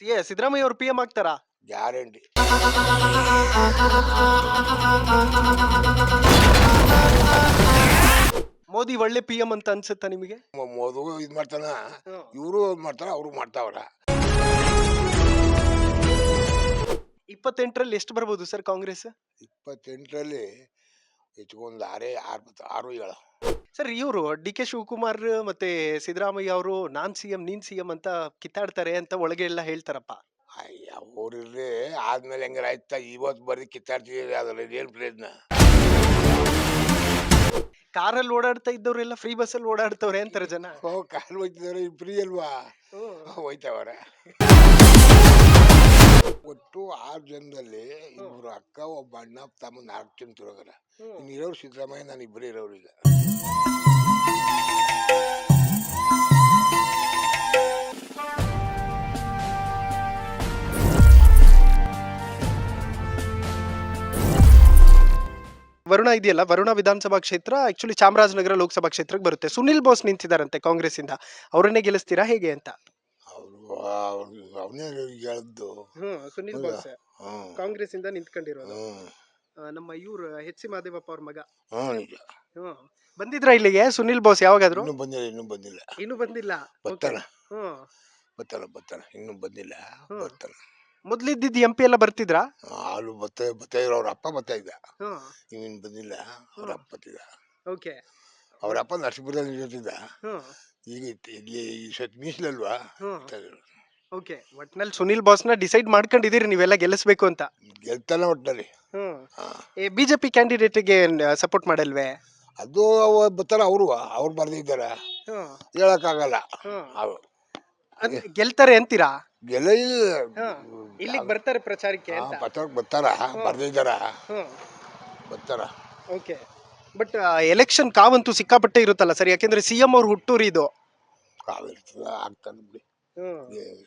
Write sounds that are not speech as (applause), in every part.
C A Siddaramaiah ಅವರು P M ಆಗ್ತಾರಾ? Guarantee Modi ಒಳ್ಳೆ ಪಿ ಎಂ ಅಂತ ಅನ್ಸುತ್ತಾ ನಿಮಗೆ? ಮೋದು ಇದು ಮಾಡ್ತಾನ ಇವರು ಮಾಡ್ತಾರ ಅವರು ಮಾಡ್ತಾವ್ರ. ಇಪ್ಪತ್ತೆಂಟರಲ್ಲಿ ಎಷ್ಟು ಬರ್ಬೋದು ಸರ್ ಕಾಂಗ್ರೆಸ್? ಇಪ್ಪತ್ತೆಂಟರಲ್ಲಿ ಹೆಚ್ಚುಗೊಂದು ಆರೇ ಆರು ಬತ್ತ- ಆರು ಏಳು. ಸರ್ ಇವರು ಡಿ. ಕೆ. ಶಿವಕುಮಾರ್ ಮತ್ತೆ ಸಿದ್ದರಾಮಯ್ಯ ಅವರು ನಾನ್ ಸಿ ಎಂ ನೀನ್ ಸಿ ಎಂ ಅಂತ ಕಿತ್ತಾಡ್ತಾರೆ ಅಂತ ಒಳಗೆ ಎಲ್ಲ ಹೇಳ್ತಾರಪ್ಪ. ಅಯ್ಯ ಅವ್ರಿರ್ಲಿ ಆದ್ಮೇಲೆ ಹೆಂಗಾರ ಆಯ್ತಾ? ಇವತ್ತು ಬರೀ ಕಿತ್ತಾಡ್ತಿದ್ದೀರಿ ಅದ್ರಲ್ಲಿ ಏನು ಪ್ರಯೋಜನ ಕಾರಲ್ಲಿ ಓಡಾಡ್ತಾ ಇದ್ದವರೆಲ್ಲ ಫ್ರೀ ಬಸ್ಸಲ್ಲಿ ಓಡಾಡ್ತವ್ರೆ ಅಂತಾರೆ ಜನ. ಓ ಕಾಲು ಹೋಯ್ತಿದಾರೆ ಫ್ರೀ ಅಲ್ವಾ? ಹೋಯ್ತವರ. ಒಟ್ಟು ಆರು ಜನದಲ್ಲಿ ಇಬ್ರು ಅಕ್ಕ ಒಬ್ಬ ಅಣ್ಣ ತಮ್ಮ ನಾಲ್ಕು ಜನ ತಿರೋಗರ. ಇನ್ನು ಇರೋರು ಸಿದ್ದರಾಮಯ್ಯ ನಾನು ಇಬ್ಬರು ಇರೋರು ಈಗ. ವರುಣ ಇದೆಯಲ್ಲ? ವರುಣ ವಿಧಾನಸಭಾ ಕ್ಷೇತ್ರ ಆಕ್ಚುಲಿ ಚಾಮರಾಜನಗರ ಲೋಕಸಭಾ ಕ್ಷೇತ್ರಕ್ಕೆ ಬರುತ್ತೆ. ಸುನಿಲ್ ಬೋಸ್ ನಿಂತಿದ್ದಾರಂತೆ ಕಾಂಗ್ರೆಸ್ ಇಂದ ಅವರನ್ನೇ ಗೆಲ್ಲಿಸ್ತೀರಾ ಹೇಗೆ ಅಂತ? ಅವರು ಅವನೇ ಹೇಳ್ದು ಸುನಿಲ್ ಹೌದಾ? ಬೋಸ್. ಹ್ಮ್. ಕಾಂಗ್ರೆಸ್ ಇಂದ ನಿಂತ್ಕೊಂಡಿರೋದು. ಹ್ಮ್. ನಮ್ಮ ಇವ್ರು ಎಚ್ ಸಿ ಮಾದೇವಪ್ಪ ಅವ್ರ ಮಗ. ಹ್ಮ್ ಹ್ಮ್. ಬಂದಿದ್ರಾ ಇಲ್ಲಿಗೆ? ಸುನಿಲ್ ಬೋಸ್ ಯಾವಾಗಾದ್ರು? ಇನ್ನು ಬಂದಿಲ್ಲ ಇನ್ನೂ ಬಂದಿಲ್ಲ. ಇನ್ನು ಬಂದಿಲ್ಲ? ಬರ್ತಾನ. ಹ್ಮ್. ಬರ್ತಾನ ಬರ್ತಾನ. ಇನ್ನೂ ಬಂದಿಲ್ಲ. ಬತ್ತಲ್ಲ ಬರ್ತಾನ. ಮೊದ್ಲಿದ್ದಿದ್ ಎಂ ಪಿ ಎಲ್ಲ ಬರ್ತಿದ್ರಾ? ಹಾಲು ಬತ್ತ ಬತ್ತೆ ಅವ್ರ ಅಪ್ಪ ಬರ್ತಾ ಇದ್ದ. ಹ್ಮ್. ಇನ್ನೇನು ಬಂದಿಲ್ಲ. ಅವ್ರ ಅಪ್ಪ ಬರ್ತಿದ್ದ. ಓಕೆ. ಅವ್ರ ಅಪ್ಪ ನರಸೀಪುರದಲ್ಲಿ ಹ್ಮ್. ಈಗ ಇತ್ತು- ಇಲ್ಲಿ ಈ ಸತ್ ಮೀಸಲಲ್ವಾ? ಹ್ಮ್. ಓಕೆ. ಒಟ್ನಲ್ಲಿ ಸುನಿಲ್ ಬೋಸ್ನ ಡಿಸೈಡ್ ಮಾಡ್ಕೊಂಡಿದ್ದೀರಿ ನೀವೆಲ್ಲ ಗೆಲ್ಲಿಸ್ಬೇಕು ಅಂತ. ಗೆಲ್ತಲ್ಲ ಒಟ್ಟಲ್ಲಿ ಹ್ಮ್. ಹಾ. ಏ ಬಿಜೆಪಿ ಕ್ಯಾಂಡಿಡೇಟ್ಗೆ ಸಪೋರ್ಟ್ ಮಾಡಲ್ವೇ? ಅದು ಅವ ಬರ್ತಾರ ಅವರು ಅವ್ರು ಬರ್ದಿದ್ದಾರೆ ಹೇಳಕ್ ಆಗಲ್ಲ ಹ್ಮ್. ಅವ್ರು ಅದ್ ಗೆಲ್ತಾರೆ ಅಂತೀರಾ? ಗೆಲ್ಲ ಇಲ್ಲಿಗೆ ಬರ್ತಾರೆ ಪ್ರಚಾರಕ್ಕೆ ಅಂತ? ಬರ್ತಾರ ಬರ್ತಾರ. ಬರ್ದಿದ್ದಾರ ಹ್ಮ್. ಬರ್ತಾರ. ಓಕೆ. ಬಟ್ ಎಲೆಕ್ಷನ್ ಕಾವಂತೂ ಸಿಕ್ಕಾಪಟ್ಟೆ ಇರುತ್ತಲ್ಲ ಸರ್? ಯಾಕೆಂದ್ರೆ ಸಿ ಎಂ ಅವ್ರ ಹುಟ್ಟೂರು ಇದು. ಕಾವಿರ್ತದ ಆಗ್ತಾನೆ ಬಿಡಿ.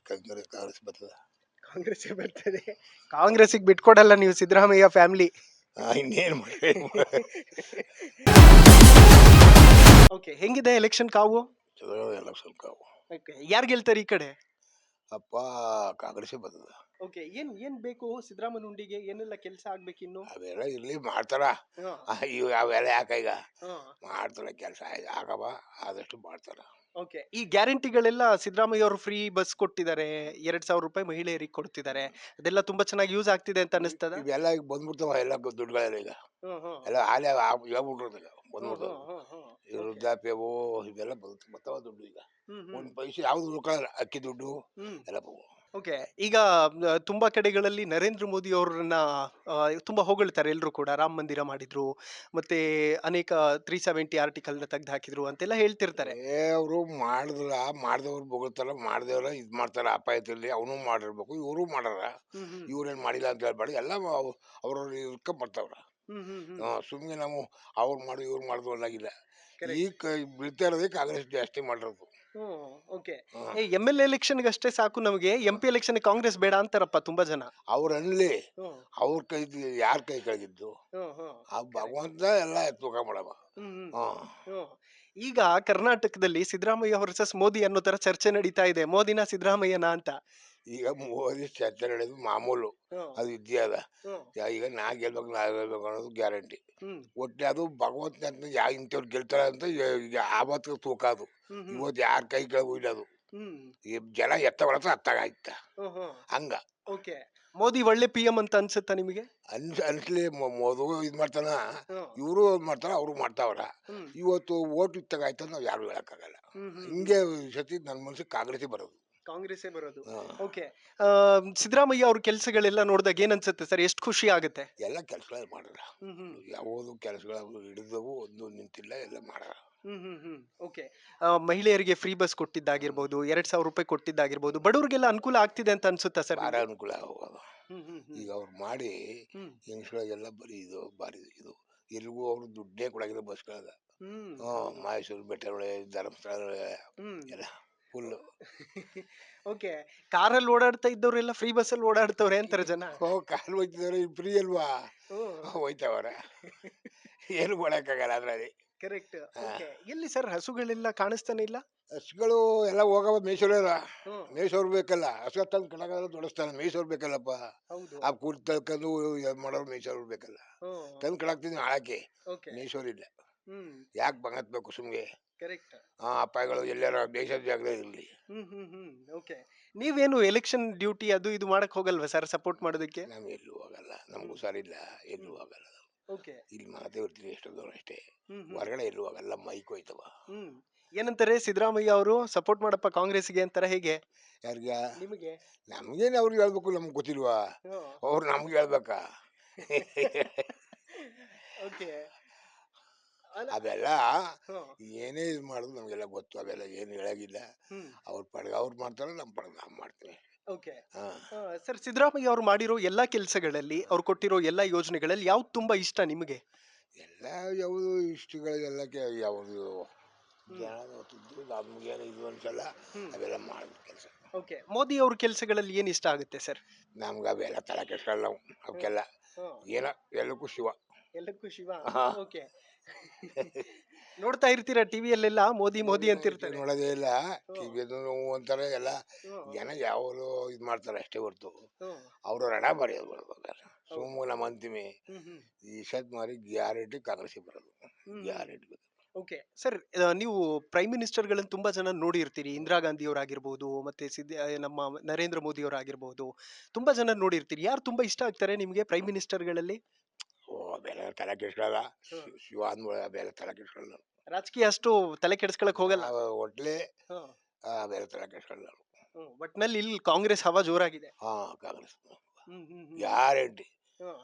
ಕಾಂಗ್ರೆಸ್ ಕಾಂಗ್ರೆಸ್ ಬರ್ತದ. ಕಾಂಗ್ರೆಸ್ ಬರ್ತದೆ. ಕಾಂಗ್ರೆಸ್ಗೆ ಬಿಟ್ಕೊಡಲ್ಲ ನೀವು ಸಿದ್ದರಾಮಯ್ಯ ಫ್ಯಾಮಿಲಿ. (laughs) ಇನ್ನೇನ್ ಓಕೆ ಹೆಂಗಿದೆ ಎಲೆಕ್ಷನ್ ಕಾವು? ಚಲೋ ಎಲ್ಲ ಸ್ವಲ್ಪ ಓಕೆ ಯಾರು ಗೆಲ್ತಾರೆ ಈ ಕಡೆ? ಅಪ್ಪ ಕಾಂಗ್ರೆಸ್ಸೇ ಬರ್ತದ ಓಕೆ ಏನ್ ಏನ್ ಬೇಕು ಸಿದ್ದರಾಮಯ್ಯ ಉಂಡಿಗೆ ಏನೆಲ್ಲ ಕೆಲಸ ಆಗ್ಬೇಕಿನ್ನು ಅವೆಲ್ಲ ಇರ್ಲಿ ಮಾಡ್ತಾರ. ಇವ್ ಅವೆಲ್ಲ ಯಾಕ ಈಗ? ಮಾಡ್ತಾರ ಕೆಲಸ ಆಗವ ಆದಷ್ಟು ಮಾಡ್ತಾರ. ಓಕೆ ಈ ಗ್ಯಾರಂಟಿಗಳೆಲ್ಲ ಸಿದ್ದರಾಮಯ್ಯ ಅವರು ಫ್ರೀ ಬಸ್ ಕೊಟ್ಟಿದ್ದಾರೆ. ಎರಡ್ ಸಾವಿರ ರೂಪಾಯಿ ಮಹಿಳೆಯರಿಗೆ ಕೊಡ್ತಿದ್ದಾರೆ. ಅದೆಲ್ಲ ತುಂಬಾ ಚೆನ್ನಾಗಿ ಯೂಸ್ ಆಗ್ತಿದೆ ಅಂತ ಅನಿಸ್ತದ ಇವೆಲ್ಲ ಈಗ ಬಂದ್ಬಿಡ್ತಾವ ಎಲ್ಲ ದುಡ್ಡುಗಳೆಲ್ಲ ಈಗ. ಎಲ್ಲ ಆಲೆ ಹೇಳ್ಬಿಟ್ರದ ಬಂದ್ಬಿಡ್ತಾವ. ಈ ವೃದ್ಧಾಪ್ಯವು ಇವೆಲ್ಲ ಬರ್ತಾವ ದುಡ್ಡು ಈಗ. ಒಂದ್ ಪೈಸೆ ಯಾವ್ದು ಉಳ್ಕೊಳ್ಳಲ್ಲ ಅಕ್ಕಿ ದುಡ್ಡು ಎಲ್ಲ ಬವು. ಓಕೆ. ಈಗ ತುಂಬಾ ಕಡೆಗಳಲ್ಲಿ ನರೇಂದ್ರ ಮೋದಿ ಅವ್ರನ್ನ ಆ, ತುಂಬಾ ಹೊಗಳ್ತಾರೆ ಎಲ್ಲರೂ ಕೂಡ. ರಾಮ ಮಂದಿರ ಮಾಡಿದ್ರು ಮತ್ತೆ ಅನೇಕ ತ್ರೀ ಸೆವೆಂಟಿ ಆರ್ಟಿಕಲ್ನ ತೆಗ್ದು ಹಾಕಿದ್ರು ಅಂತೆಲ್ಲ ಹೇಳ್ತಿರ್ತಾರೆ. ಏ ಅವರು ಮಾಡಿದ್ರ ಮಾಡಿದವ್ರು ಬೊಗಳ್ತಾರ ಮಾಡಿದವ್ರ ಇದ್ ಮಾಡ್ತಾರ ಅಪಾಯದಲ್ಲಿ ಅವನು ಮಾಡಿರ್ಬೇಕು ಇವರು ಮಾಡಾರ ಇವ್ರೇನ್ ಮಾಡಿಲ್ಲ ಅಂತ ಹೇಳ್ಬೇಡಿ ಎಲ್ಲ ಅವ್ರವ್ರ ಇರ್ಕೊಂಡ್ ಬರ್ತಾವ್ರ ಸುಮ್ಮನೆ ನಾವು ಅವ್ರು ಮಾಡಿ ಇವ್ರು ಮಾಡಿದ್ರು ಅನ್ನಾಗಿಲ್ಲ. ಈಗ ಕ- ಬೀಳ್ತಾ ಇರೋದೇ ಕಾಂಗ್ರೆಸ್ ಜಾಸ್ತಿ ಮಾಡಿರೋದು. ಓಕೆ ಏ ಎಂ ಎಲ್ ಎಲೆಕ್ಷನ್ ಅಷ್ಟೇ ಸಾಕು ನಮಗೆ. ಎಂ ಪಿ ಎಲೆಕ್ಷನ್ ಕಾಂಗ್ರೆಸ್ ಬೇಡ ಅಂತಾರಪ್ಪ ತುಂಬಾ ಜನ. ಅವ್ರ ಅನ್ಲಿ ಅವ್ರ ಕೈ ಯಾರ ಕೈ ಕೆಳಗಿದ್ದು? ಆ ಭಗವಂತ ಎಲ್ಲ ತೂಕ ಮಾಡವ. ಈಗ ಕರ್ನಾಟಕದಲ್ಲಿ ಸಿದ್ದರಾಮಯ್ಯ ವರ್ಸಸ್ ಮೋದಿ ಅನ್ನೋ ತರ ಚರ್ಚೆ ನಡೀತಾ ಇದೆ. ಮೋದಿನ ಸಿದ್ದರಾಮಯ್ಯನ ಅಂತ. ಈಗ ಮೋದಿ ಚರ್ಚೆ ನಡೆಯೋದು ಮಾಮೂಲು ಅದು ಇದ್ದೇ ಅದ. ಯಾ- ಈಗ ನಾ ಗೆಲ್ಬೇಕು ನಾ ಗೆಲ್ಬೇಕು ಅನ್ನೋದು ಗ್ಯಾರಂಟಿ. ಒಟ್ಟೆ ಅದು ಭಗವಂತ ಅಂತ ಯಾ ಇಂಥವ್ರು ಗೆಲ್ತಾರೆ ಅಂತ ಆವತ್ತು ತೂಕ ಅದು. ಇವತ್ತು ಯಾರ ಕೈ ಕೆಳಗೆ ಅದು ಈ ಜನ ಎತ್ತ ಬಳಸ ಅತ್ತಾಗ ಆಯ್ತ. ಹಂಗ. ಓಕೆ. ಮೋದಿ ಒಳ್ಳೆ ಪಿ ಎಂ ಅಂತ ಅನ್ಸುತ್ತಾ ನಿಮಗೆ? ಅನ್ಸ್ ಅನ್ಸ್ಲಿ ಮೊ- ಮೋದು ಇದ್ ಮಾಡ್ತಾನ. ಇವರು ಮಾಡ್ತಾರ ಅವರು ಮಾಡ್ತಾವ್ರ. ಇವತ್ತು ಓಟ್ ಇತ್ತಾಗ ಆಯ್ತು ನಾವು ಯಾರು ಹೇಳಕ್ಕಾಗಲ್ಲ. ಹಿಂಗೆ ಈ ಸತಿ ನನ್ನ ಮನ್ಸಿಗೆ ಕಾಂಗ್ರೆಸ್ಸೇ ಬರೋದು. ಕಾಂಗ್ರೆಸ್ಸೇ ಬರೋದು. ಓಕೆ. ಸಿದ್ದರಾಮಯ್ಯ ಅವ್ರ ಕೆಲಸಗಳೆಲ್ಲ ನೋಡಿದಾಗ ಏನ್ ಅನ್ಸುತ್ತೆ ಸರ್? ಎಷ್ಟು ಖುಷಿ ಆಗುತ್ತೆ? ಎಲ್ಲ ಕೆಲಸಗಳು ಮಾಡ್ಯಾರ ಯಾವುದು ಕೆಲಸಗಳು ಹಿಡಿದವು ಒಂದು ನಿಂತಿಲ್ಲ ಎಲ್ಲ ಮಾಡ್ಯಾರ ಓಕೆ. ಮಹಿಳೆಯರಿಗೆ ಫ್ರೀ ಬಸ್ ಕೊಟ್ಟಿದ್ದಾಗಿರ್ಬೋದು ಎರಡ್ ಸಾವಿರ ರೂಪಾಯಿ ಕೊಟ್ಟಿದ್ದಾಗಿರ್ಬೋದು ಬಡವರಿಗೆಲ್ಲ ಅನುಕೂಲ ಆಗ್ತಿದೆ ಅಂತ ಅನ್ಸುತ್ತಾ ಸರ್ ಭಾಳ ಅನುಕೂಲ ಆಗೋದು. ಈಗ ಅವ್ರು ಮಾಡಿ ಹೆಂಗಸ್ಗಳಿಗೆಲ್ಲ ಬರೀ ಇದು ಬಾರಿ ಇದು. ಎಲ್ರಿಗೂ ಅವ್ರು ದುಡ್ಡೇ ಕೊಡಾಗಿರೋ ಬಸ್ಗಳಾಗ. ಹ್ಮ್. ಮೈಸೂರು ಬೆಟ್ಟಗಳೇ ಧರ್ಮಸ್ಥಳ ಎಲ್ಲ. ಫುಲ್. (laughs) ಓಕೆ ಕಾರಲ್ಲಿ ಓಡಾಡ್ತಾ ಇದ್ದವರೆಲ್ಲ ಫ್ರೀ ಬಸ್ಸಲ್ಲಿ ಓಡಾಡ್ತವ್ರೆ ಅಂತಾರೆ ಜನ. ಓ ಕಾಲು ಹೋಯ್ತಿದಾರೆ ಫ್ರೀ ಅಲ್ವಾ? ಹೋಯ್ತವ್ರ. ಏನು ಮಾಡಕ್ಕಾಗಲ್ಲ ಅದ್ರಲ್ಲಿ. ಕರೆಕ್ಟ್ ಎಲ್ಲಿ ಸರ್ ಹಸುಗಳೆಲ್ಲ ಕಾಣಿಸ್ತಾನೆ ಇಲ್ಲ? ಹಸುಗಳು ಎಲ್ಲ ಹೋಗವ ಮೇಯ್ಸೋರಲ್ಲ ಹ್ಮ್. ಮೇಯ್ಸೋರ್ ಬೇಕಲ್ಲ ಹಸು ತಂದು ಕಣಗಲ್ಲ ದೊಡಸ್ತಾನೆ ಮೇಯ್ಸೋರ್ ಬೇಕಲ್ಲಪ್ಪ. ಆ ಕೂರ್ ತಳ್ಕೊಂಡು ಮಾಡೋರು ಮೇಯ್ಸೋರು ಬೇಕಲ್ಲ. ತಂದು ಕಳಾಕ್ತೀನಿ ಹಾಳಾಕಿ ಮೇಯ್ಸೋರಿಲ್ಲ ಯಾಕೆ ಯಾಕೆ ಬಂಗತ್ಬೇಕು ಸುಮ್ಗೆ? ಕರೆಕ್ಟ್. ಆ ಅಪ್ಪಗಳು ಎಲ್ಲಾರ ದೇಶದ ಜಾಗದಲ್ಲಿ ಇರಲಿ. ಹ್ಮ್ ಹ್ಮ್ ಹ್ಮ್ ಓಕೆ ನೀವೇನು ಎಲೆಕ್ಷನ್ ಡ್ಯೂಟಿ ಅದು ಇದು ಮಾಡಕ್ ಹೋಗಲ್ವಾ ಸರ್ ಸಪೋರ್ಟ್ ಮಾಡೋದಕ್ಕೆ? ನಾವು ಎಲ್ಲೂ ಹೋಗಲ್ಲ ನಮ್ಗೆ ಹುಷಾರಿಲ್ಲ ಎಲ್ಲೂ ಹೋಗಲ್ಲ ಓಕೆ ಇಲ್ಲಿ ಮಾತೇ ಎಷ್ಟೋ ಎಷ್ಟೊಂದು ಅಷ್ಟೇ. ಹ್ಮ್ ಹ್ಮ್. ಹೊರಗಡೆ ಎಲ್ಲೂ ಹೋಗಲ್ಲ ಮೈಕ್ ಹೋಯ್ತವ ಹ್ಮ್. ಏನಂತಾರೆ ಸಿದ್ದರಾಮಯ್ಯ ಅವರು ಸಪೋರ್ಟ್ ಮಾಡಪ್ಪ ಕಾಂಗ್ರೆಸ್ಗೆ ಅಂತಾರೆ ಹೇಗೆ? ಯಾರಿಗ? ನಿಮಗೆ? ನಮ್ಗೇನು ಅವ್ರಿಗೆ ಹೇಳ್ಬೇಕು ನಮ್ಗೆ ಗೊತ್ತಿಲ್ವಾ? ಅವ್ರು ನಮ್ಗೆ ಹೇಳ್ಬೇಕಾ? (laughs) ಓಕೆ ಅದೆಲ್ಲ ಏನೇ ಇದು ಮಾಡೋದು ನಮಗೆಲ್ಲ ಗೊತ್ತು ಅವೆಲ್ಲ ಏನು ಹೇಳಾಗಿಲ್ಲ. ಹ್ಮ್. ಅವ್ರ ಪಡ್ಗ ಅವ್ರು ಮಾಡ್ತಾರೆ ನಮ್ಮ ಪಡ್ಗ ನಾವು ಮಾಡ್ತೀವಿ. ಓಕೆ. ಹಾಂ. ಸರ್ ಸಿದ್ದರಾಮಯ್ಯ ಅವ್ರು ಮಾಡಿರೋ ಎಲ್ಲಾ ಕೆಲಸಗಳಲ್ಲಿ ಅವ್ರು ಕೊಟ್ಟಿರೋ ಎಲ್ಲಾ ಯೋಜನೆಗಳಲ್ಲಿ ಯಾವ್ದು ತುಂಬಾ ಇಷ್ಟ ನಿಮಗೆ? ಎಲ್ಲ ಯಾವುದು ಇಷ್ಟಗಳಿಗೆಲ್ಲ ಕೆ ಯಾವುದು ಜನ ಗೊತ್ತಿದ್ದು ನಮ್ಗೇನು ಇದು ಅನ್ಸಲ್ಲ ಅವೆಲ್ಲ ಮಾಡೋದು ಕೆಲಸ. ಓಕೆ. ಮೋದಿ ಅವ್ರ ಕೆಲಸಗಳಲ್ಲಿ ಏನು ಇಷ್ಟ ಆಗುತ್ತೆ ಸರ್? ನಮ್ಗೆ ಅವೆಲ್ಲ ತಲೆ ಕೆಟ್ಟ ನಾವು ಅವಕ್ಕೆಲ್ಲ. ಏನೋ ಎಲ್ಲಕ್ಕೂ ಶಿವ. ಎಲ್ಲಕ್ಕೂ ಶಿವ. ಓಕೆ. (laughs) ನೋಡ್ತಾ ಇರ್ತೀರಾ ಟಿವಿಯಲ್ಲೆಲ್ಲ ಮೋದಿ ಮೋದಿ ಅಂತ ಇರ್ತಾರೆ? ನೋಡೋದೇ ಇಲ್ಲ. ಟಿವಿ ನೋ ಅಂತಾರೆ ಎಲ್ಲ ಜನ ಯಾವಾಗಲೂ ಇದು ಮಾಡ್ತಾರೆ ಅಷ್ಟೇ ಹೊರ್ತು. ಅವರು ರಣ ಬರೆಯೋದು ಸುಮ್ಮನ ನಮ್ಮ ಅಂತಿಮಿ ಈ ಸತ್ ಮಾರಿ ಗ್ಯಾರಂಟಿ ಕಾಂಗ್ರೆಸ್ಗೆ ಬರೋದು. Guarantee okay. ಸರ್ ನೀವು ಪ್ರೈಮ್ ಮಿನಿಸ್ಟರ್ಗಳನ್ನು ತುಂಬಾ ಜನ ನೋಡಿರ್ತೀರಿ. ಇಂದಿರಾ ಗಾಂಧಿ ಅವರಾಗಿರ್ಬೋದು ಮತ್ತೆ ಸಿದ್ದ ನಮ್ಮ ನರೇಂದ್ರ ಮೋದಿ ಅವರಾಗಿರ್ಬೋದು ತುಂಬಾ ಜನ ನೋಡಿರ್ತೀರಿ. ಯಾರು ತುಂಬಾ ಇಷ್ಟ ಆಗ್ತಾರೆ ನಿಮಗೆ ಪ್ರೈಮ್ ಮಿನಿಸ್ಟರ್ಗಳಲ್ಲಿ? ತಲೆ ಕೆಡ್ಸ್ಕೊಳ್ಳಲ್ಲ ಶಿ- ಶಿವ ಅಂದ್ಮೇಲೆ ಅವೆಲ್ಲ ತಲೆ ಕೆಡ್ಸ್ಕೊಳ್ಳಲ್ಲ ರಾಜಕೀಯ ಅಷ್ಟು ತಲೆ ಕೆಡಿಸ್ಕೊಳಕ್ ಹೋಗಲ್ಲ ಒಟ್ಲೆ ಬೇರೆ ತಲೆ ಕೆಡ್ಸ್ಕೊಳ್ಳಲ್ಲ ಒಟ್ನಲ್ಲಿ ಇಲ್ಲಿ ಕಾಂಗ್ರೆಸ್ ಹವಾ ಜೋರಾಗಿದೆ. ಹಾ ಕಾಂಗ್ರೆಸ್. ಹ್ಮ್ ಹ್ಮ್ ಹ್ಮ್. Guarantee hmm.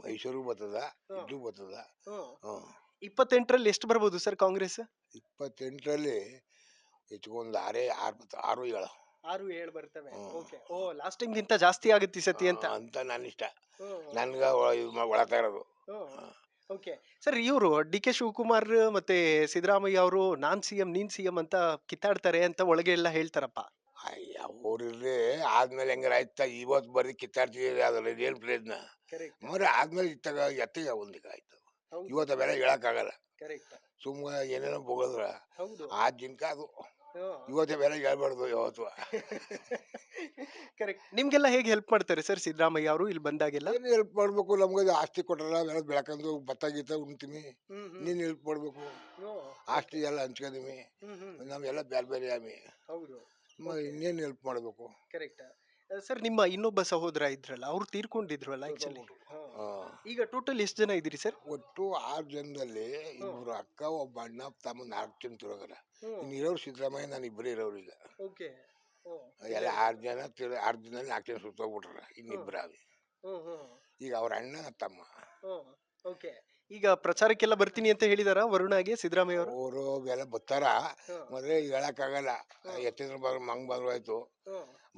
ಮೈಸೂರು ಬರ್ತದ ಇದು ಬರ್ತದ ಹ್ಮ್. ಹ್ಮ್ ಇಪ್ಪತ್ತೆಂಟರಲ್ಲಿ ಎಷ್ಟು ಬರ್ಬೋದು ಸರ್ ಕಾಂಗ್ರೆಸ್? ಇಪ್ಪತ್ತೆಂಟರಲ್ಲಿ ಹೆಚ್ಚಿಗೊಂದು ಆರೇ ಆರು ಬತ್ತ ಆರು ಏಳು. ಆರು ಏಳು ಬರ್ತವೆ. ಹ್ಮ್. ಓಕೆ. ಓ ಲಾಸ್ಟ್ ಟೈಮ್ ಗಿಂತ ಜಾಸ್ತಿ ಆಗುತ್ತೆ ಈ ಸತಿ ಅಂತ. ಅಂತ ನನ್ನ ಇಷ್ಟ ನನ್ಗೆ ಇದು ಒಳತಾ ಇರೋದು. ಓಕೆ. ಸರ್ ಇವರು ಡಿ ಕೆ ಶಿವಕುಮಾರ್ ಮತ್ತೆ ಸಿದ್ದರಾಮಯ್ಯ ಅವರು ನಾನ್ ಸಿ ಎಂ ನೀನ್ ಸಿ ಎಂ ಅಂತ ಕಿತ್ತಾಡ್ತಾರೆ ಅಂತ ಒಳಗೆ ಎಲ್ಲ ಹೇಳ್ತಾರಪ್ಪ. ಅಯ್ಯ ಅವ್ರಿರ್ಲಿ ಆದ್ಮೇಲೆ ಹೆಂಗಾರ ಆಯ್ತ? ಇವತ್ತು ಬರೀ ಕಿತ್ತಾಡ್ತಿದ್ದೀವಿ ಅದ್ರಲ್ಲಿ ಏನು ಪ್ರಯತ್ನ ಕರೆಕ್ಟ್ ಮರಿ ಆದ್ಮೇಲೆ ಇತ್ತಾಗ ಎತ್ತಿಗೆ ಒಂದಿಗೆ ಆಯ್ತು. ಇವತ್ತು ಬೆಲೆ ಹೇಳಕ್ಕಾಗಲ್ಲ. ಕರೆಕ್ಟ್ ಸುಮ್ಮನೆ ಏನೇನೋ ಬೋಗದ್ರ. ಹೌದು. ಆ ಜಿಂಕ ಅದು. ಇವತ್ತು ಬೇರೆ ಹೇಳ್ಬಾರ್ದು ಯಾವತ್ತು. (laughs) ಕರೆಕ್ಟ್ ನಿಮ್ಗೆಲ್ಲ ಹೇಗೆ ಹೆಲ್ಪ್ ಮಾಡ್ತಾರೆ ಸರ್ ಸಿದ್ದರಾಮಯ್ಯ ಅವರು? ಇಲ್ಲಿ ಬಂದಾಗೆಲ್ಲ? ಏನು ಹೆಲ್ಪ್ ಮಾಡ್ಬೇಕು? ನಮ್ಗೆ ಆಸ್ತಿ ಕೊಟ್ಟಾರ ಬೆಳಕಂದು ಭತ್ತ ಗೀತ ಉಣ್ತೀವಿ. ನೀನು ಹೆಲ್ಪ್ ಮಾಡ್ಬೇಕು. ಆಸ್ತಿ ಎಲ್ಲ ಹಂಚ್ಕೊಂಡಿವಿ. ನಾವೆಲ್ಲ ಬೇರೆ ಬೇರೆ ಆಮಿ. ಹೌದು. ಇನ್ನೇನು ಹೆಲ್ಪ್ ಮಾಡಬೇಕು? ಕರೆಕ್ಟ್ ಸರ್ ನಿಮ್ಮ ಇನ್ನೊಬ್ಬ ಸಹೋದರ ಇದ್ರಲ್ಲ ಅವ್ರು ತೀರ್ಕೊಂಡಿದ್ರಲ್ಲ ಆಕ್ಚುಲಿ ಈಗ ಟೋಟಲ್ ಎಷ್ಟು ಜನ ಇದ್ದೀರಿ ಸರ್ ಒಟ್ಟು ಆರು ಜನದಲ್ಲಿ ಇಬ್ರು ಅಕ್ಕ ಒಬ್ಬ ಅಣ್ಣ ತಮ್ಮ ನಾಲ್ಕು ಜನ ತಿರೋಗರ ಇನ್ನು ಇರೋರು ಸಿದ್ದರಾಮಯ್ಯ ನಾನು ಇಬ್ಬರು ಇರೋರು ಈಗ. ಓಕೆ ಎಲ್ಲ ಆರು ಜನ ತಿರು ಆರು ಜನದಲ್ಲಿ ನಾಲ್ಕು ಜನ ಸುತ್ತೋಗ್ಬಿಟ್ರ ಇನ್ನಿಬ್ಬರ ಈಗ ಅವ್ರ ಅಣ್ಣ ತಮ್ಮ. ಓಕೆ ಈಗ ಪ್ರಚಾರಕ್ಕೆಲ್ಲ ಬರ್ತೀನಿ ಅಂತ ಹೇಳಿದಾರ ವರುಣಾಗೆ ಸಿದ್ದರಾಮಯ್ಯ ಅವರು? ಅವರು ಎಲ್ಲ ಬರ್ತಾರ? ಮೊದಲೇ ಹೇಳಕ್ಕಾಗಲ್ಲ. ಎತ್ತಿದ್ರ ಬರ್ ಮಂಗ್ ಬಂದ್ರು ಆಯ್ತು.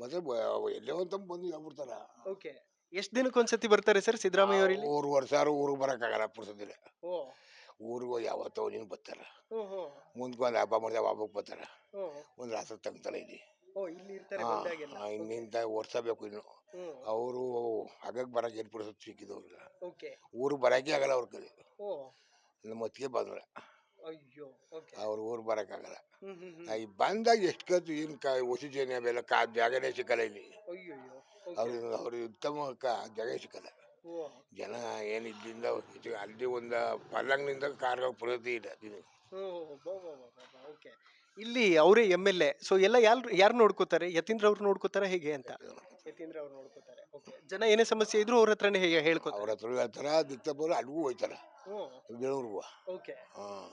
ಮತ್ತೆ ಎಲ್ಲೋ ಎಲ್ಲೇ ಅಂತ ಬಂದು ಹೇಳ್ಬಿಡ್ತಾರ? ಓಕೆ ಎಷ್ಟು ದಿನಕ್ಕೆ ಒಂದ್ಸತಿ ಬರ್ತಾರೆ ಸರ್ ಸಿದ್ದರಾಮಯ್ಯ ಅವರಿಗೆ ಇಲ್ಲಿ ಊರು ವರ್ಷ ಊರಿಗೆ ಬರೋಕ್ಕಾಗಲ್ಲ ಪುರ್ಸದಿಲ್ಲ. ಓ ಊರಿಗೆ ಯಾವತ್ತೋ ನೀನು ಬರ್ತಾರ. ಹ್ಮ್ ಹ್ಮ್ ಮುಂದ್ಕೆ ಒಂದು ಹಬ್ಬ ಮಾಡಿದ ಹಬ್ಬಕ್ಕೆ ಬರ್ತಾರ. ಒಂದು ರಾತ್ರಿ ತಂಗ್ತಾನೆ ಇಲ್ಲಿ. ಓ ಇಲ್ಲಿ ಇರ್ತಾರೆ ಹಾ ಬಂದಾಗೆಲ್ಲ. ಇನ್ನಿಂದ ಓಡಿಸಬೇಕು ಇನ್ನು. ಹ್ಮ್. ಅವರು ಆಗಕ್ಕೆ ಬರಕ್ಕೆ ಏನು ಸಿಕ್ಕಿದ್ರು ಸಿಕ್ಕಿದವ್ರಿಗೆ ಓಕೆ. ಊರಿಗೆ ಬರಕ್ಕೆ ಆಗಲ್ಲ ಅವ್ರ ಓ ನಮ್ಮ ಹೊತ್ತಿಗೆ ಬಂದ್ರ ಅಯ್ಯೋ ಅವ್ರು ಊರು ಬರೋಕ್ಕಾಗಲ್ಲ ಈ ಬಂದಾಗ ಎಷ್ಟು ಕತ್ತು ಏನು ಕಾ ಹೊಸಿ ಜನ ಅವೆಲ್ಲ ಕಾ ಜಾಗನೇ ಸಿಕ್ಕಲ್ಲ ಇಲ್ಲಿ. ಅಯ್ಯೋ ಅವ್ರಿಗೆ ಅವ್ರಿಗೆ ಉತ್ತಮ ಕಾ ಜಾಗ ಸಿಕ್ಕಲ್ಲ. ಜನ ಏನಿದ್ದಿಂದ ಅಲ್ಲಿ ಒಂದು ಪಲ್ಲಂಗ್ನಿಂದ ಕಾರ್ಗ ಪ್ರಗತಿ ಇಲ್ಲ ಇದು ಓಕೆ. ಇಲ್ಲಿ ಅವರೇ ಎಂ ಎಲ್ ಎ. ಸೊ ಎಲ್ಲ ಯಾರು ಯಾರು ನೋಡ್ಕೋತಾರೆ? ಯತೀಂದ್ರ ಅವ್ರು ನೋಡ್ಕೋತಾರೆ ಹೇಗೆ ಅಂತ? ಯತೀಂದ್ರ ಅವ್ರು ನೋಡ್ಕೋತಾರೆ. ಓಕೆ ಜನ ಏನೇ ಸಮಸ್ಯೆ ಇದ್ರು ಅವ್ರ ಹತ್ರನೇ ಹೇಗೆ ಹೇಳ್ಕೊತಾರೆ. ಅವ್ರ ಹತ್ರ ಹೇಳ್ತಾರ ಅಲ್ಲಿಗೂ ಹೋಯ್ತಾರ. ಓಕೆ ಹಾಂ.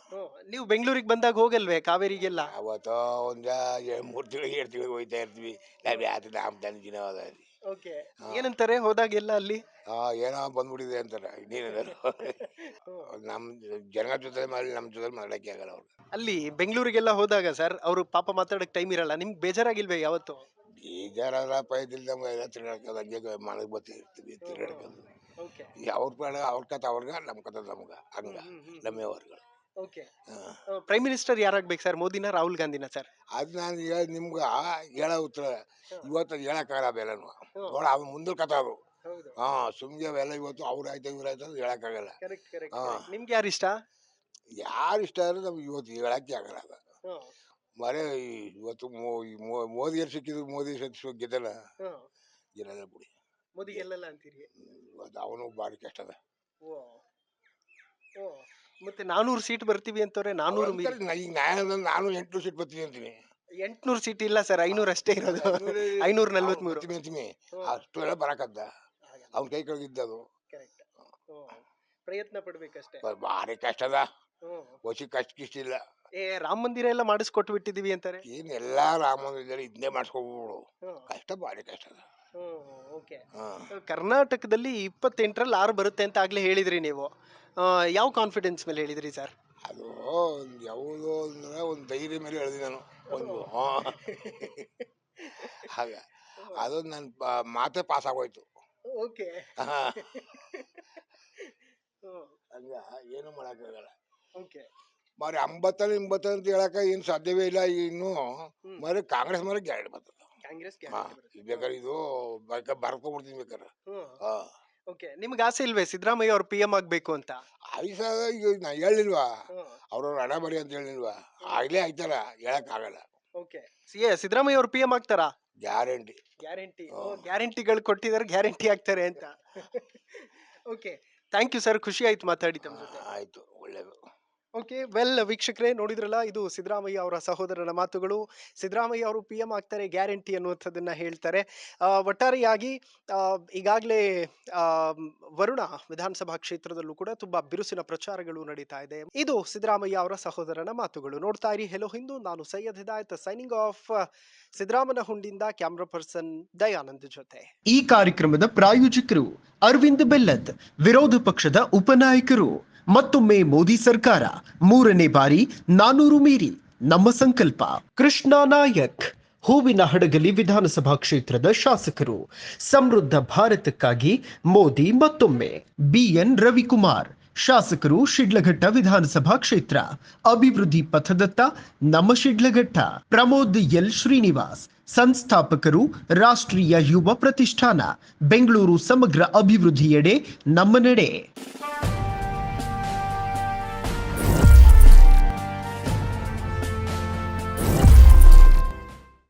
ನೀವು ಬೆಂಗಳೂರಿಗೆ ಬಂದಾಗ ಹೋಗಲ್ವೇ ಕಾವೇರಿಗೆಲ್ಲ? ಅವತ್ತು ಒಂದು ಮೂರು ತಿಂಗಳಿಗೆ ಎರಡು ತಿಂಗಳಿಗೆ ಹೋಯ್ತಾ ಇರ್ತೀವಿ. ನಾವು ಯಾತ ನಮ್ಮ ತಂದು ದಿನ ಅದ ಓಕೆ ಏನಂತಾರೆ ಹೋದಾಗೆಲ್ಲ ಅಲ್ಲಿ? ಆ, ಏನೋ ಬಂದ್ಬಿಟ್ಟಿದೆ ಅಂತಾರೆ. ಇನ್ನೇನು ನಮ್ಮ ಜನ ಜೊತೆ ಮಾಡಿ ನಮ್ಮ ಜೊತೆ ಮಾತಾಡಕ್ಕೆ ಆಗಲ್ಲ ಅವ್ರು. ಅಲ್ಲಿ ಬೆಂಗಳೂರಿಗೆಲ್ಲ ಹೋದಾಗ ಸರ್ ಅವರು ಪಾಪ ಮಾತಾಡಕ್ ಟೈಮ್ ಇರಲ್ಲ. ನಿಮ್ಗೆ ಬೇಜಾರಾಗಿಲ್ವೇ ಯಾವತ್ತು? ಬೇಜಾರಾದ ಪೈದಿಲ್ದಂಗೆ ಎಲ್ಲ ತಿರ್ಗಾಡ್ಕೊಂಡು ಹಂಗೆ ಮನೆಗೆ ಬರ್ತಿರ್ತೀವಿ ತಿರ್ಗಾಡ್ಕೊಂಡು. ಓಕೆ. ಅವ್ರ ಪಾಡ ಅವ್ರ ಕತೆ ಅವ್ರಿಗೆ ನಮ್ಮ ಕತೆ ನಮ್ಗೆ ಹಂಗ ನಮ್ಮೆಯವ್ರುಗಳು ಓಕೆ. ಪ್ರೈಮ್ ಮಿನಿಸ್ಟರ್ ಯಾರಾಗ್ಬೇಕು ಸರ್? ಮೋದಿನ ರಾಹುಲ್ ಗಾಂಧಿನ ಸರ್? ಅದು ನಾನು ಹೇಳಿ ನಿಮ್ಗೆ ಹೇಳೋ ಉತ್ತರ ಇವತ್ತು ಹೇಳಕ್ಕಾಗಲ್ಲ ಅವೆಲ್ಲನು ನೋಡ ಅವು ಮುಂದೆ ಕತೆ ಅದು. ಹಾಂ ಸುಮ್ಗೆ ಅವೆಲ್ಲ ಇವತ್ತು ಅವ್ರು ಆಯ್ತು ಇವ್ರು ಆಯ್ತು ಅಂತ ಹೇಳಕ್ಕಾಗಲ್ಲ. ಕರೆಕ್ಟ್ ಕರೆಕ್ಟ್ ಹಾ. ನಿಮ್ಗೆ ಯಾರು ಇಷ್ಟ ಯಾರು ಇಷ್ಟ ಆದ್ರೆ ನಮ್ಗೆ ಇವತ್ತು ಹೇಳಕ್ಕೆ ಆಗಲ್ಲ ಅದು. ಮರೆ ಇವತ್ತು ಮೋದಿಯಲ್ಲಿ ಸಿಕ್ಕಿದ್ರು ಮೋದಿ ಸತ್ಸು ಗೆದ್ದಲ್ಲ. ಗೆಲ್ಲಲ್ಲ ಬಿಡಿ. ಮೋದಿ ಗೆಲ್ಲಲ್ಲ ಅಂತೀರಿ? ಅವನು ಭಾರಿ ಕಷ್ಟ ಓ ಓ ಮತ್ತೆ ನಾನೂರು ಸೀಟ್ ಬರ್ತೀವಿ ಅಂತವ್ರೆ ನಾನೂರು ಮೀರಿ ಈಗ ನಾನು ನಾನು ಎಂಟು ಸೀಟ್ ಬರ್ತೀವಿ ಅಂತೀನಿ. ಎಂಟ್ನೂರು ಸೀಟ್ ಇಲ್ಲ ಸರ್ ಐನೂರು ಅಷ್ಟೇ ಇರೋದು. ಐನೂರ (laughs) ನಲ್ವತ್ಮೂರು. ಅಂತೀನಿ. ಅಷ್ಟು ಎಲ್ಲ ಬರಕದ್ದ. ಅವ್ನ ಕೈ ಕೆಳಗಿದ್ದ ಅದು ಕರೆಕ್ಟ್. ಪ್ರಯತ್ನ ಪಡ್ಬೇಕಷ್ಟೇ. ಭಾರಿ ಕಷ್ಟದ ಹ್ಮ್. ವಸಿ ಕಷ್ಟ ಕಿಷ್ಟ ಇಲ್ಲ. ಏ ರಾಮ ಮಂದಿರ ಎಲ್ಲ ಮಾಡಿಸ್ಕೊಟ್ಟು ಬಿಟ್ಟಿದೀವಿ ಅಂತಾರೆ. ಏನು ಎಲ್ಲಾ ಮಂದಿರ ಇದನ್ನೇ ಮಾಡ್ಸ್ಕೊಬಿಡು. ಕಷ್ಟ ಭಾರಿ ಕಷ್ಟ ಹ್ಮ್, ಓಕೆ. ಹಾಂ. ಕರ್ನಾಟಕದಲ್ಲಿ ಇಪ್ಪತ್ತೆಂಟರಲ್ಲಿ ಆರು ಬರುತ್ತೆ ಅಂತ ಆಗ್ಲೇ ಹೇಳಿದ್ರಿ ನೀವು. ಆ, ಯಾವ ಕಾನ್ಫಿಡೆನ್ಸ್ ಮೇಲೆ ಹೇಳಿದ್ರಿ ಸರ್ ಅದು ಒಂದು ಯಾವುದೋ ಅಂದ್ರೆ ಒಂದು ಧೈರ್ಯ ಮೇಲೆ ಹೇಳಿದೆ ನಾನು ಒಂದು. ಹಾ. ಹಾಗ. ಅದು ನನ್ನ ಮಾತೆ ಪಾಸ್ ಆಗೋಯ್ತು. ಓಕೆ. ಹಂಗ ಏನು ಮಾಡಕ್ಕಾಗಲ್ಲ ಓಕೆ. ಮಾರಿ ಅಂಬತ್ತಲ್ಲಿ ಎಂಬತ್ತಲ್ಲಿ ಅಂತ ಹೇಳಕ ಏನು ಸಾಧ್ಯವೇ ಇಲ್ಲ ಇನ್ನು ಮಾರಿ ಕಾಂಗ್ರೆಸ್ ಮೇಲೆ ಗ್ಯಾರಂಟಿ ಬರ್ತದೆ. ಕಾಂಗ್ರೆಸ್ ಹಾ ಇದು ಬೇಕಾದ್ರೆ ಇದು ಬೇಕಾದ್ರೆ ಬರ್ಕೊಬಿಡ್ತೀನಿ ಬೇಕಾದ್ರೆ ಹಾ. ಓಕೆ ನಿಮ್ಗೆ ಆಸೆ ಇಲ್ವೇ ಸಿದ್ದರಾಮಯ್ಯ ಅವ್ರು ಪಿ ಎಂ ಆಗ್ಬೇಕು ಅಂತ? ಆಯ್ಸ ಈಗ ನಾ ಹೇಳಿಲ್ವಾ? ಅವ್ರವ್ರ ಹಣ ಬರಿ ಅಂತ ಹೇಳಿಲ್ವಾ? ಆಗ್ಲೇ ಆಯ್ತಾರ ಹೇಳಕ್ ಆಗಲ್ಲ ಓಕೆ ಸಿಎ ಸಿದ್ದರಾಮಯ್ಯ ಅವ್ರು ಪಿ ಎಂ ಆಗ್ತಾರಾ? ಗ್ಯಾರಂಟಿ. ಗ್ಯಾರಂಟಿ. ಗ್ಯಾರಂಟಿಗಳು ಕೊಟ್ಟಿದ್ದಾರೆ ಗ್ಯಾರಂಟಿ ಆಗ್ತಾರೆ ಅಂತ. (laughs) ಓಕೆ ಥ್ಯಾಂಕ್ ಯು ಸರ್ ಖುಷಿ ಆಯ್ತು ಮಾತಾಡಿ ತಮ್ಮ ಜೊತೆ. ಆಯ್ತು ಒಳ್ಳೇದು. ಓಕೆ, ವೆಲ್ ವೀಕ್ಷಕರೇ ನೋಡಿದ್ರಲ್ಲ, ಇದು ಸಿದ್ದರಾಮಯ್ಯ ಅವರ ಸಹೋದರನ ಮಾತುಗಳು. ಸಿದ್ದರಾಮಯ್ಯ ಅವರು ಪಿ ಎಂ ಆಗ್ತಾರೆ, ಗ್ಯಾರಂಟಿ ಅನ್ನುವಂಥದ್ದನ್ನ ಹೇಳ್ತಾರೆ. ಒಟ್ಟಾರೆಯಾಗಿ ಈಗಾಗಲೇ ವರುಣ ವಿಧಾನಸಭಾ ಕ್ಷೇತ್ರದಲ್ಲೂ ಕೂಡ ತುಂಬಾ ಬಿರುಸಿನ ಪ್ರಚಾರಗಳು ನಡೀತಾ ಇದೆ. ಇದು ಸಿದ್ದರಾಮಯ್ಯ ಅವರ ಸಹೋದರನ ಮಾತುಗಳು. ನೋಡ್ತಾ ಇರಿ ಹೆಲೋ ಹಿಂದೂ ನಾನು ಸೈಯದ್ ಹಿದಾಯತ್ ಸೈನಿಂಗ್ ಆಫ್ ಸಿದ್ದರಾಮನ ಹುಂಡಿಂದ ಕ್ಯಾಮ್ರಾ ಪರ್ಸನ್ ದಯಾನಂದ್ ಜೊತೆ. ಈ ಕಾರ್ಯಕ್ರಮದ ಪ್ರಾಯೋಜಕರು ಅರವಿಂದ್ ಬೆಲ್ಲದ್ ವಿರೋಧ ಪಕ್ಷದ ಉಪನಾಯಕರು. ಮತ್ತೊಮ್ಮೆ ಮೋದಿ ಸರ್ಕಾರ. ಮೂರನೇ ಬಾರಿ ನಾನೂರು ಮೀರಿ. ನಮ್ಮ ಸಂಕಲ್ಪ. ಕೃಷ್ಣ ನಾಯಕ್, ಹೂವಿನ ಹಡಗಲಿ ವಿಧಾನಸಭಾ ಕ್ಷೇತ್ರದ ಶಾಸಕರು. ಸಮೃದ್ಧ ಭಾರತಕ್ಕಾಗಿ ಮೋದಿ ಮತ್ತೊಮ್ಮೆ. ಬಿಎನ್ ರವಿಕುಮಾರ್, ಶಾಸಕರು ಶಿಡ್ಲಘಟ್ಟ ವಿಧಾನಸಭಾ ಕ್ಷೇತ್ರ. ಅಭಿವೃದ್ಧಿ ಪಥದತ್ತ ನಮ್ಮ ಶಿಡ್ಲಘಟ್ಟ. ಪ್ರಮೋದ್ ಎಲ್ ಶ್ರೀನಿವಾಸ್, ಸಂಸ್ಥಾಪಕರು ರಾಷ್ಟ್ರೀಯ ಯುವ ಪ್ರತಿಷ್ಠಾನ. ಬೆಂಗಳೂರು ಸಮಗ್ರ ಅಭಿವೃದ್ಧಿಯೆಡೆ ನಮ್ಮ ನಡೆ.